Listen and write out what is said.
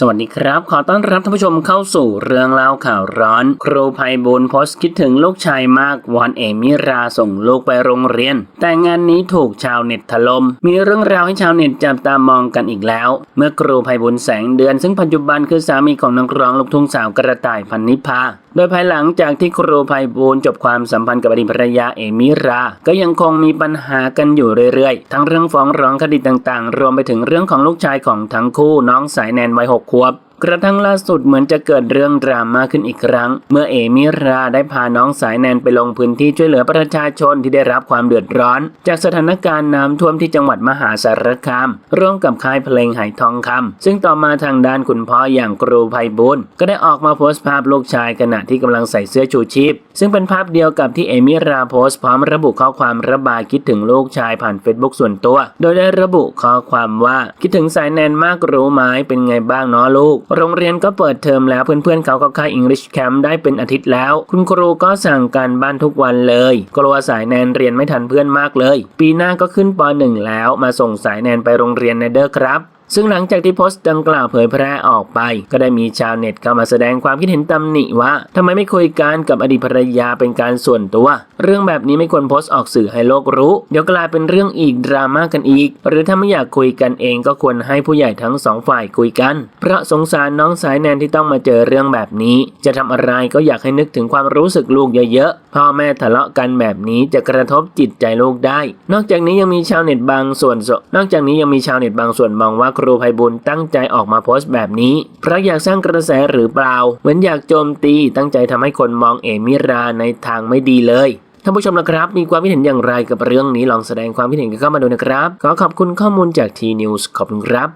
สวัสดีครับ ขอต้อนรับท่านผู้ชมเข้าสู่เรื่องเล่าข่าวร้อน ครูภัยบุญโพสต์คิดถึงลูกชายมากวอนเอมิราส่งลูกไปโรงเรียน แต่งานนี้ถูกชาวเน็ตถลม่มมีเรื่องราวให้ชาวเน็ตจับตามองกันอีกแล้ว เมื่อครูภัยบุญแสงเดือนซึ่งปัจจุบันคือสามีของนักร้องลูกทุ่งสาวกระต่ายพันนิพา โดยภายหลังจากที่ครูภัยบูลจบความสัมพันธ์กับอดีตภรรยาเอมิรา ก็ยังคงมีปัญหากันอยู่เรื่อยๆ ทั้งเรื่องฟ้องร้องคดีต่างๆ รวมไปถึงเรื่องของลูกชายของทั้งคู่น้องสายแนนวัยหกขวบ กระทั่งล่าสุดเหมือนจะเกิดเรื่องดราม่าขึ้นอีกครั้ง เมื่อเอมิราได้พาน้องสายแนนไปลงพื้นที่ช่วยเหลือประชาชนที่ได้รับความเดือดร้อน จากสถานการณ์น้ำท่วมที่จังหวัดมหาสารคาม ร่วมกับค่ายเพลงไหทองคำซึ่งต่อมาทางด้านคุณพ่ออย่างครูภัยบุญก็ได้ออกมาโพสต์ภาพลูกชายขณะที่กำลังใส่เสื้อชูชีพ ซึ่งเป็นภาพเดียวกับที่เอมิราโพสต์พร้อมระบุข้อความระบายคิดถึงลูกชายผ่านเฟซบุ๊กส่วนตัว โดยได้ระบุข้อความว่าคิดถึงสายแนนมากรู้ไหมเป็นไงบ้างเนาะลูกโรงเรียนก็เปิดเทอมแล้วเพื่อนๆเขาก็เข้า English Camp ได้เป็นอาทิตย์แล้ว คุณครูก็สั่งการบ้านทุกวันเลย กลัวสายแนนเรียนไม่ทันเพื่อนมากเลย ปีหน้าก็ขึ้นป .1 แล้วมาส่งสายแนนไปโรงเรียนในเด้อครับ ซึ่งหลังจากที่โพสต์ดังกล่าวเผยแพร่ออกไป ก็ได้มีชาวเน็ตเข้ามาแสดงความคิดเห็นตำหนิว่าทำไมไม่คุยกันกับอดีตภรรยาเป็นการส่วนตัว เรื่องแบบนี้ไม่ควรโพสต์ออกสื่อให้โลกรู้ เดี๋ยวกลายเป็นเรื่องอีกดราม่ากันอีก หรือถ้าไม่อยากคุยกันเองก็ควรให้ผู้ใหญ่ทั้งสองฝ่ายคุยกัน เพราะสงสารน้องสายแนนที่ต้องมาเจอเรื่องแบบนี้ จะทำอะไรก็อยากให้นึกถึงความรู้สึกลูกเยอะๆพ่อแม่ทะเลาะกันแบบนี้จะกระทบจิตใจลูกได้ นอกจากนี้ยังมีชาวเน็ตบางส่วนนอกจากนี้ยังมีชาวเน็ตบางส่วนมองว่าครูภัยบุญตั้งใจออกมาโพสต์แบบนี้ เพราะอยากสร้างกระแสหรือเปล่า เหมือนอยากโจมตีตั้งใจทำให้คนมองเอมิราในทางไม่ดีเลยท่านผู้ชมนะครับ มีความคิดเห็นอย่างไรกับเรื่องนี้ลองแสดงความคิดเห็นกันเข้ามาดูนะครับ ขอขอบคุณข้อมูลจากทีนิวส์ขอบคุณครับ